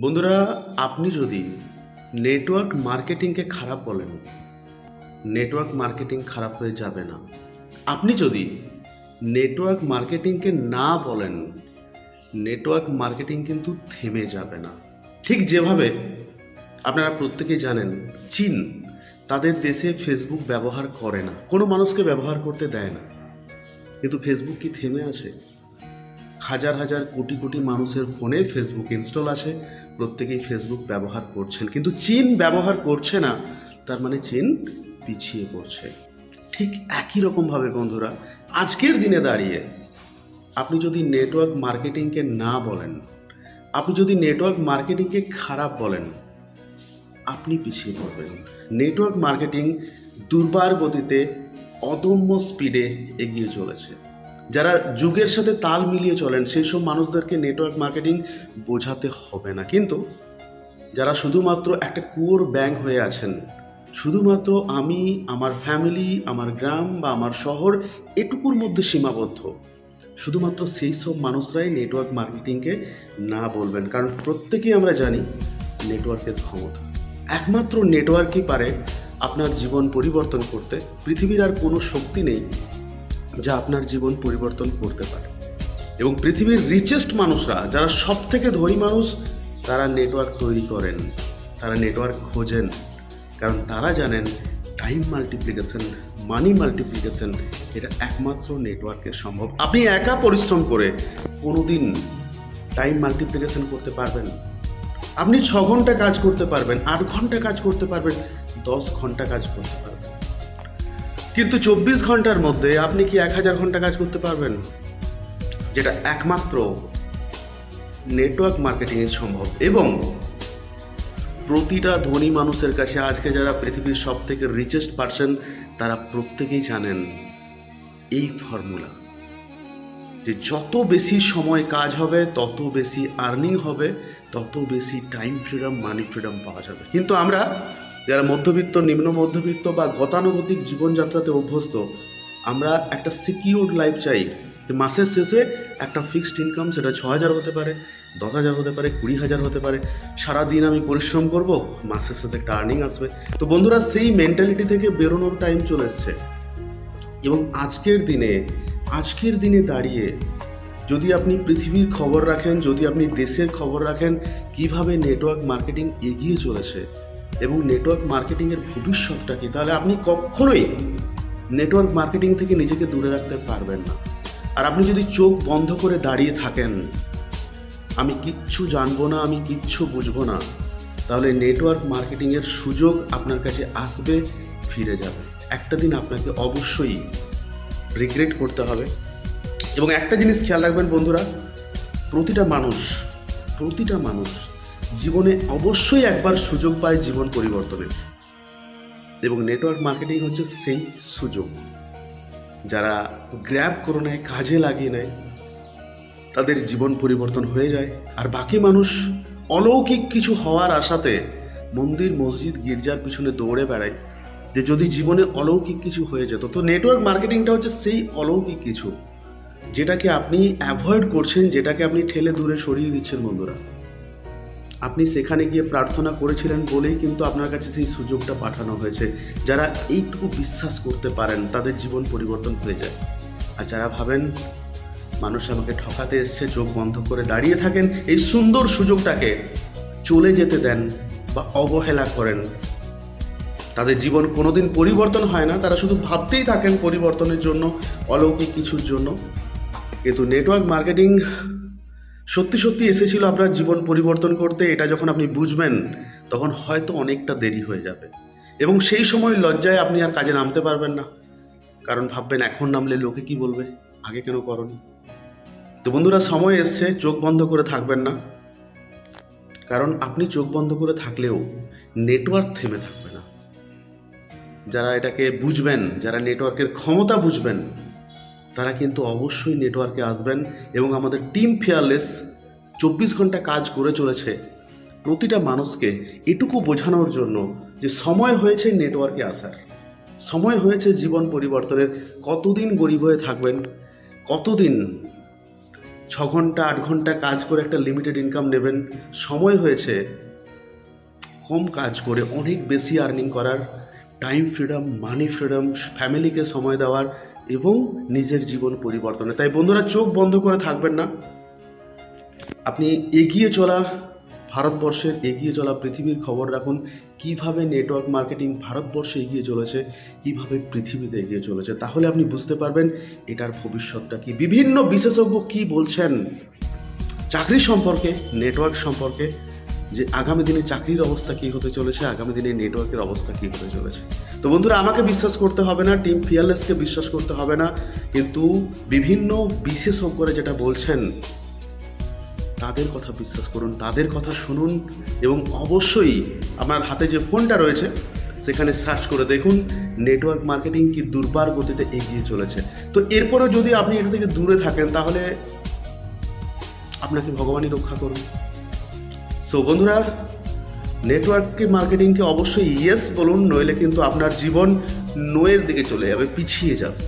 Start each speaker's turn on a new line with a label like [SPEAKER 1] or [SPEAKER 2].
[SPEAKER 1] বন্ধুরা, আপনি যদি নেটওয়ার্ক মার্কেটিংকে খারাপ বলেন নেটওয়ার্ক মার্কেটিং খারাপ হয়ে যাবে না। আপনি যদি নেটওয়ার্ক মার্কেটিংকে না বলেন নেটওয়ার্ক মার্কেটিং কিন্তু থেমে যাবে না। ঠিক যেভাবে আপনারা প্রত্যেকেই জানেন, চীন তাদের দেশে ফেসবুক ব্যবহার করে না। কোনো মানুষকে ব্যবহার করতে দেয় না। কিন্তু ফেসবুক কি থেমে আছে? হাজার হাজার কোটি কোটি মানুষের ফোনে ফেসবুক ইনস্টল আছে প্রত্যেকেই ফেসবুক ব্যবহার করছেন। কিন্তু চীন ব্যবহার করছে না, তার মানে চীন পিছিয়ে পড়ছে। ঠিক একই রকমভাবে বন্ধুরা, আজকের দিনে দাঁড়িয়ে আপনি যদি নেটওয়ার্ক মার্কেটিংকে না বলেন, আপনি যদি নেটওয়ার্ক মার্কেটিংকে খারাপ বলেন, আপনি পিছিয়ে পড়বেন। নেটওয়ার্ক মার্কেটিং দুর্বার গতিতে অদম্য স্পিডে এগিয়ে চলেছে। যারা যুগের সাথে তাল মিলিয়ে চলেন সেই সব মানুষদেরকে নেটওয়ার্ক মার্কেটিং বোঝাতে হবে না। কিন্তু যারা শুধুমাত্র একটা কুয়োর ব্যাংক হয়ে আছেন, শুধুমাত্র আমি, আমার ফ্যামিলি আমার গ্রাম বা আমার শহর, এটুকুর মধ্যে সীমাবদ্ধ। শুধুমাত্র সেই সব মানুষরাই নেটওয়ার্ক মার্কেটিংকে না বলবেন, কারণ প্রত্যেকেই আমরা জানি নেটওয়ার্কের ক্ষমতা। একমাত্র নেটওয়ার্কই পারে আপনার জীবন পরিবর্তন করতে। পৃথিবীর আর কোনো শক্তি নেই যা আপনার জীবন পরিবর্তন করতে পারে। এবং পৃথিবীর রিচেস্ট মানুষরা, যারা সব থেকে ধনী মানুষ, তারা নেটওয়ার্ক তৈরি করেন, তারা নেটওয়ার্ক খোঁজেন। কারণ তারা জানেন টাইম মাল্টিপ্লিকেশন মানি মাল্টিপ্লিকেশন এটা একমাত্র নেটওয়ার্কে সম্ভব। আপনি একা পরিশ্রম করে কোনোদিন টাইম মাল্টিপ্লিকেশন করতে পারবেন। আপনি ছ ঘণ্টা কাজ করতে পারবেন, আট ঘণ্টা কাজ করতে পারবেন, দশ ঘণ্টা কাজ করতে পারবেন। কিন্তু চব্বিশ ঘণ্টার মধ্যে আপনি কি এক হাজার ঘণ্টা কাজ করতে পারবেন? যেটা একমাত্র নেটওয়ার্ক মার্কেটিংয়ে সম্ভব। এবং প্রতিটা ধনী মানুষের কাছে আজকে যারা পৃথিবীর সব থেকে রিচেস্ট পার্সন তারা প্রত্যেকেই জানেন এই ফর্মুলা যে যত বেশি সময় কাজ হবে, তত বেশি আর্নিং হবে, তত বেশি টাইম ফ্রিডম মানি ফ্রিডম পাওয়া যাবে। কিন্তু আমরা যারা মধ্যবিত্ত, নিম্ন মধ্যবিত্ত বা গতানুগতিক জীবনযাত্রাতে অভ্যস্ত, আমরা একটা সিকিউর লাইফ চাই যে মাসের শেষে একটা ফিক্সড ইনকাম সেটা ছ হাজার হতে পারে দশ হাজার হতে পারে কুড়ি হাজার হতে পারে। সারাদিন আমি পরিশ্রম করব, মাসের শেষে একটা আর্নিং আসবে। তো বন্ধুরা, সেই মেন্টালিটি থেকে বেরোনোর টাইম চলে এসছে। এবং আজকের দিনে আজকের দিনে দাঁড়িয়ে যদি আপনি পৃথিবীর খবর রাখেন, যদি আপনি দেশের খবর রাখেন, কীভাবে নেটওয়ার্ক মার্কেটিং এগিয়ে চলেছে এবং নেটওয়ার্ক মার্কেটিংয়ের ভবিষ্যৎটা কি? তাহলে আপনি কখনোই নেটওয়ার্ক মার্কেটিং থেকে নিজেকে দূরে রাখতে পারবেন না। আর আপনি যদি চোখ বন্ধ করে দাঁড়িয়ে থাকেন, আমি কিচ্ছু জানব না, আমি কিচ্ছু বুঝব না, তাহলে নেটওয়ার্ক মার্কেটিংয়ের সুযোগ আপনার কাছে আসবে, ফিরে যাবে। একটা দিন আপনাকে অবশ্যই রিগ্রেট করতে হবে। এবং একটা জিনিস খেয়াল রাখবেন বন্ধুরা, প্রতিটা মানুষ প্রতিটা মানুষ জীবনে অবশ্যই একবার সুযোগ পায় জীবন পরিবর্তনের। এবং নেটওয়ার্ক মার্কেটিং হচ্ছে সেই সুযোগ। যারা গ্র্যাব করে নেয়, কাজে লাগিয়ে নেয়, তাদের জীবন পরিবর্তন হয়ে যায়। আর বাকি মানুষ অলৌকিক কিছু হওয়ার আশাতে মন্দির, মসজিদ, গির্জার পিছনে দৌড়ে বেড়ায় যে যদি জীবনে অলৌকিক কিছু হয়ে যেত। তো নেটওয়ার্ক মার্কেটিংটা হচ্ছে সেই অলৌকিক কিছু, যেটাকে আপনি অ্যাভয়েড করছেন, যেটাকে আপনি ঠেলে দূরে সরিয়ে দিচ্ছেন বন্ধুরা। আপনি সেখানে গিয়ে প্রার্থনা করেছিলেন বলেই কিন্তু আপনার কাছে সেই সুযোগটা পাঠানো হয়েছে। যারা এইটুকু বিশ্বাস করতে পারেন, তাদের জীবন পরিবর্তন হয়ে যায়। আর যারা ভাবেন মানুষ আমাকে ঠকাতে এসছে, চোখ বন্ধ করে দাঁড়িয়ে থাকেন, এই সুন্দর সুযোগটাকে চলে যেতে দেন বা অবহেলা করেন, তাদের জীবন কোনোদিন পরিবর্তন হয় না। তারা শুধু ভাবতেই থাকেন পরিবর্তনের জন্য, অলৌকিক কিছুর জন্য। কিন্তু নেটওয়ার্ক মার্কেটিং সত্যি সত্যি এসেছিল আপনার জীবন পরিবর্তন করতে, এটা যখন আপনি বুঝবেন, তখন হয়তো অনেকটা দেরি হয়ে যাবে। এবং সেই সময় লজ্জায় আপনি আর কাজে নামতে পারবেন না। কারণ ভাববেন, এখন নামলে লোকে কি বলবে? আগে কেন করনি? তো বন্ধুরা, সময় এসছে, চোখ বন্ধ করে থাকবেন না। কারণ আপনি চোখ বন্ধ করে থাকলেও নেটওয়ার্ক থেমে থাকবে না। যারা এটাকে বুঝবেন, যারা নেটওয়ার্কের ক্ষমতা বুঝবেন তারা কিন্তু অবশ্যই নেটওয়ার্কে আসবেন এবং আমাদের টিম ফেয়ারলেস চব্বিশ ঘণ্টা কাজ করে চলেছে। প্রতিটা মানুষকে এটুকু বোঝানোর জন্য যে সময় হয়েছে নেটওয়ার্কে আসার। সময় হয়েছে জীবন পরিবর্তনের। কতদিন গরিব হয়ে থাকবেন? কতদিন ছ ঘণ্টা, আট ঘণ্টা কাজ করে একটা লিমিটেড ইনকাম নেবেন? সময় হয়েছে কম কাজ করে অনেক বেশি আর্নিং করার। টাইম ফ্রিডম মানি ফ্রিডম ফ্যামিলিকে সময় দেওয়ার। এবং নিজের জীবন পরিবর্তনে। তাই বন্ধুরা, চোখ বন্ধ করে থাকবেন না। আপনি এগিয়ে চলা, ভারতবর্ষের এগিয়ে চলা পৃথিবীর খবর রাখুন। কীভাবে নেটওয়ার্ক মার্কেটিং ভারতবর্ষে এগিয়ে চলেছে, কীভাবে পৃথিবীতে এগিয়ে চলেছে, তাহলে আপনি বুঝতে পারবেন এটার ভবিষ্যৎটা কি। বিভিন্ন বিশেষজ্ঞ কি বলছেন? চাকরি সম্পর্কে নেটওয়ার্ক সম্পর্কে যে আগামী দিনে চাকরির অবস্থা কী হতে চলেছে, আগামী দিনে নেটওয়ার্কের অবস্থা কী হতে চলেছে। তো বন্ধুরা, আমাকে বিশ্বাস করতে হবে না টিম ফিয়ারলেসকে বিশ্বাস করতে হবে না, কিন্তু বিভিন্ন বিশেষজ্ঞরা যেটা বলছেন, তাদের কথা বিশ্বাস করুন, তাদের কথা শুনুন এবং অবশ্যই আপনার হাতে যে ফোনটা রয়েছে, সেখানে সার্চ করে দেখুন নেটওয়ার্ক মার্কেটিং কি দুর্বার গতিতে এগিয়ে চলেছে। তো এরপরেও যদি আপনি এটা থেকে দূরে থাকেন, তাহলে আপনাকে ভগবানই রক্ষা করুন। সো বন্ধুরা নেটওয়ার্ক মার্কেটিংকে অবশ্যই ইয়েস বলুন, নইলে কিন্তু আপনার জীবন নোয়ের দিকে চলে যাবে, পিছিয়ে যাবে।